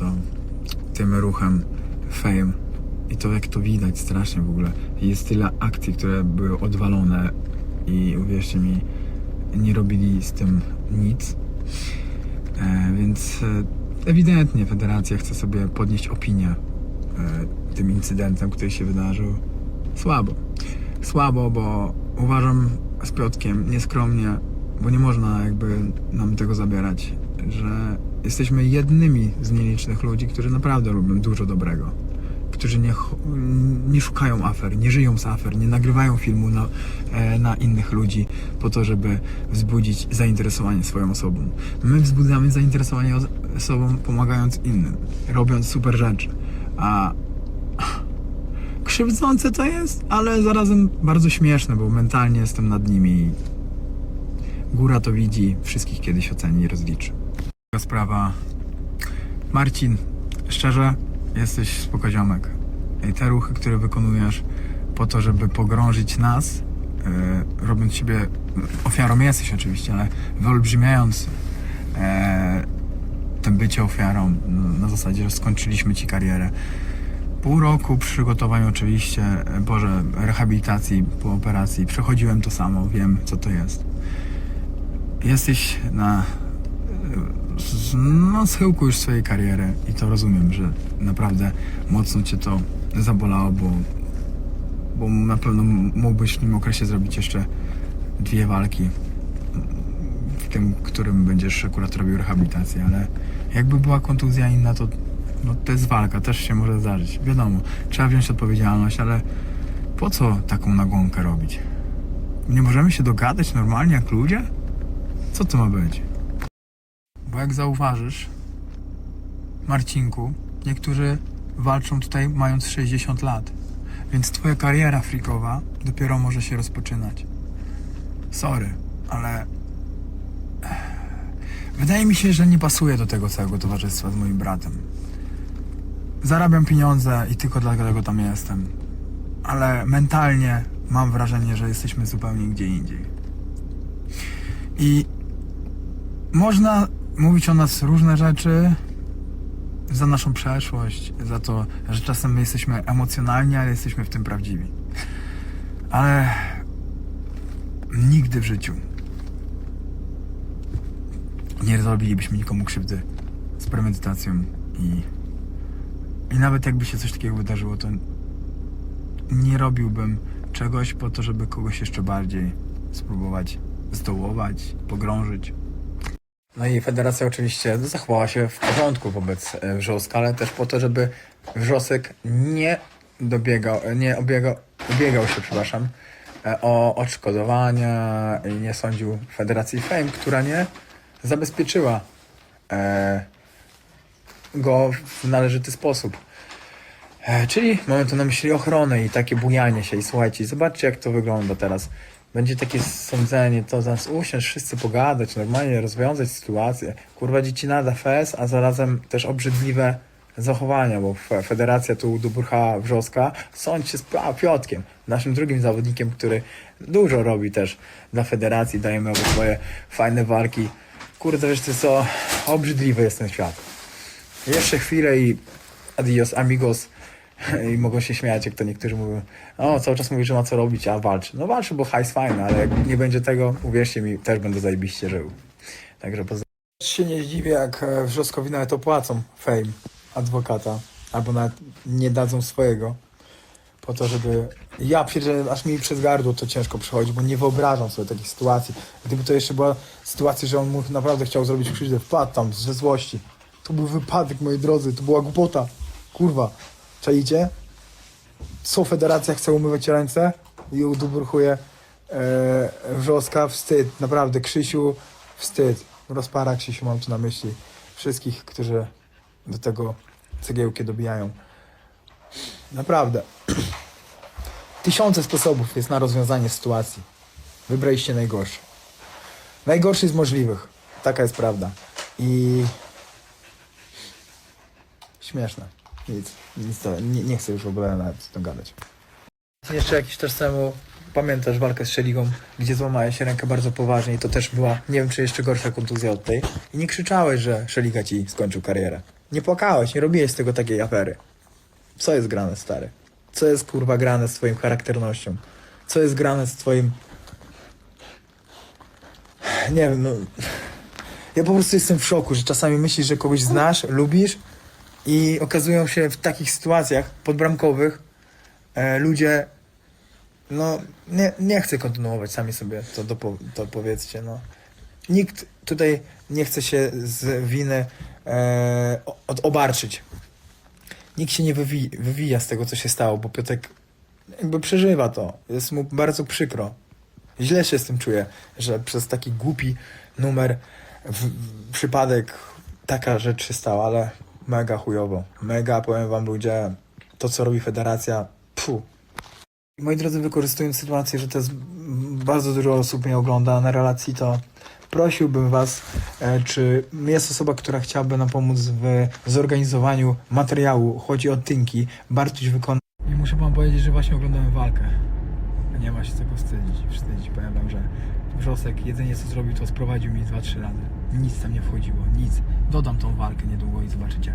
to tym ruchem Fame. I to jak to widać strasznie w ogóle. Jest tyle akcji, które były odwalone i uwierzcie mi, nie robili z tym nic. E, więc e, ewidentnie federacja chce sobie podnieść opinię e, tym incydentem, który się wydarzył. Słabo. Słabo, bo uważam z Piotkiem nieskromnie, bo nie można jakby nam tego zabierać, że jesteśmy jednymi z nielicznych ludzi, którzy naprawdę robią dużo dobrego. Którzy nie, nie szukają afer, nie żyją z afer, nie nagrywają filmu na, e, na innych ludzi po to, żeby wzbudzić zainteresowanie swoją osobą. My wzbudzamy zainteresowanie os- osobą, pomagając innym, robiąc super rzeczy. A krzywdzące to jest, ale zarazem bardzo śmieszne, bo mentalnie jestem nad nimi góra to widzi, wszystkich kiedyś oceni i rozliczy. Druga sprawa. Marcin, szczerze, jesteś spokoziomek. I te ruchy, które wykonujesz po to, żeby pogrążyć nas, yy, robiąc siebie ofiarą jesteś oczywiście, ale wyolbrzymiając e, tym bycie ofiarą no, na zasadzie, że skończyliśmy ci karierę. Pół roku przygotowań oczywiście, e, Boże, rehabilitacji po operacji. Przechodziłem to samo, wiem co to jest. Jesteś na no, schyłku już swojej kariery i to rozumiem, że naprawdę mocno cię to zabolało, bo, bo na pewno mógłbyś w tym okresie zrobić jeszcze dwie walki w tym, którym będziesz akurat robił rehabilitację, ale jakby była kontuzja inna, to no, to jest walka, też się może zdarzyć. Wiadomo, trzeba wziąć odpowiedzialność, ale po co taką nagłonkę robić? Nie możemy się dogadać normalnie jak ludzie? Co to ma być? Bo jak zauważysz, Marcinku, niektórzy walczą tutaj mając 60 lat, więc twoja kariera frikowa dopiero może się rozpoczynać. Sorry, ale Wydaje mi się, że nie pasuje do tego całego towarzystwa z moim bratem. Zarabiam pieniądze i tylko dlatego tam jestem. Ale mentalnie mam wrażenie, że jesteśmy zupełnie gdzie indziej. I można mówić o nas różne rzeczy za naszą przeszłość, za to, że czasem my jesteśmy emocjonalni, ale jesteśmy w tym prawdziwi. Ale nigdy w życiu nie zrobilibyśmy nikomu krzywdy z premedytacją i, i nawet jakby się coś takiego wydarzyło, to nie robiłbym czegoś po to, żeby kogoś jeszcze bardziej spróbować zdołować, pogrążyć. No i federacja oczywiście zachowała się w porządku wobec e, Wrzoska, ale też po to, żeby Wrzosek nie dobiegał, e, nie obiegał, ubiegał się, przepraszam, e, o odszkodowania i nie sądził Federacji Fame, która nie zabezpieczyła go w należyty sposób. Czyli mamy tu na myśli ochronę i takie bujanie się. I słuchajcie, zobaczcie jak to wygląda teraz. Będzie takie sądzenie, to zaraz usiąść, wszyscy pogadać, normalnie rozwiązać sytuację. Kurwa dzieci nada fes, a zarazem też obrzydliwe zachowania, bo fe- federacja tu Duburcha Wrzoska sądź się z Piotkiem, naszym drugim zawodnikiem, który dużo robi też dla federacji, dajemy mu swoje fajne walki. Kurde, wiesz ty co, obrzydliwy jest ten świat. Jeszcze chwilę i adios amigos i mogą się śmiać, jak to niektórzy mówią. O, cały czas mówi, że ma co robić, a walczy. No walczy, bo hajs fajny, ale jak nie będzie tego, uwierzcie mi, też będę zajebiście żył. Także pozdrawiam. się nie zdziwię, jak e, Wrzoskowi nawet opłacą fame adwokata, albo nawet nie dadzą swojego, po to, żeby... Ja pierdzielę, aż mi przez gardło to ciężko przechodzi, bo nie wyobrażam sobie takiej sytuacji. Gdyby to jeszcze była sytuacja, że on mu naprawdę chciał zrobić krzywdę, wpadł tam ze złości. To był wypadek, moi drodzy, to była głupota. Kurwa. Czaicie? Co federacja chce umywać ręce i udubruchuje e, Wrzoska? Wstyd, naprawdę, Krzysiu, wstyd. Rozpara Krzysiu, mam tu na myśli wszystkich, którzy do tego cegiełki dobijają. Naprawdę. Tysiące sposobów jest na rozwiązanie sytuacji. Wybraliście najgorszy. Najgorszy z możliwych. Taka jest prawda. I śmieszne. Nic, nic to, nie, nie chcę już w ogóle nawet tym gadać. Jeszcze jakiś czas temu pamiętasz walkę z Szeligą, gdzie złamałeś rękę bardzo poważnie i to też była, nie wiem czy jeszcze gorsza kontuzja od tej. I nie krzyczałeś, że Szeliga ci skończył karierę. Nie płakałeś, nie robiłeś z tego takiej afery. Co jest grane, stary? Co jest kurwa grane z twoim charakternością? Co jest grane z twoim... Nie wiem, no... Ja po prostu jestem w szoku, że czasami myślisz, że kogoś znasz, lubisz i okazują się w takich sytuacjach podbramkowych e, ludzie no nie, nie chce kontynuować, sami sobie to, dopo, to powiedzcie, no. Nikt tutaj nie chce się z winy e, od, obarczyć. Nikt się nie wywi, wywija z tego, co się stało, bo Piotrek jakby przeżywa to. Jest mu bardzo przykro. Źle się z tym czuję, że przez taki głupi numer w, w, przypadek taka rzecz się stała, ale mega chujowo. Mega, powiem wam ludzie, to co robi federacja, pfu. Moi drodzy, wykorzystując sytuację, że to jest bardzo dużo osób mnie ogląda na relacji, to prosiłbym was, e, czy jest osoba, która chciałaby nam pomóc w zorganizowaniu materiału, chodzi o tynki, Bartuś wykona... I muszę wam powiedzieć, że właśnie oglądałem walkę. Nie ma się czego wstydzić, wstydzić. Powiem wam, że Wrzosek jedynie co zrobił, to sprowadził mi 2-3 razy. Nic tam nie wchodziło, nic. Dodam tą walkę niedługo i zobaczycie.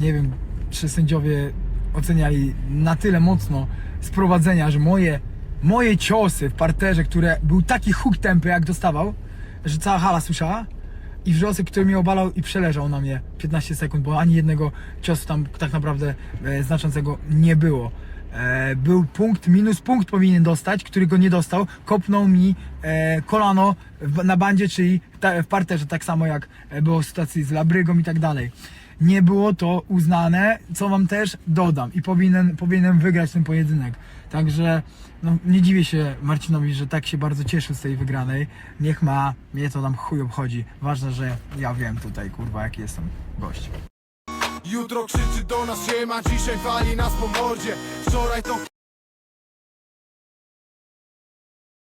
Nie wiem, czy sędziowie oceniali na tyle mocno sprowadzenia, że moje, moje ciosy w parterze, które był taki huk tempy, jak dostawał, że cała hala słyszała i wrzosek, który mnie obalał i przeleżał na mnie 15 sekund, bo ani jednego ciosu tam tak naprawdę e, znaczącego nie było. E, był punkt, minus punkt powinien dostać, który go nie dostał. Kopnął mi e, kolano na bandzie, czyli w parterze, tak samo jak e, było w sytuacji z Labrygą i tak dalej. Nie było to uznane, co wam też dodam i powinien, powinien wygrać ten pojedynek. Także no, nie dziwię się Marcinowi, że tak się bardzo cieszył z tej wygranej. Niech ma, mnie to tam chuj obchodzi. Ważne, że ja wiem tutaj, kurwa, jaki jestem gość. Jutro krzyczy do nas siema, dzisiaj wali nas po mordzie. Wczoraj to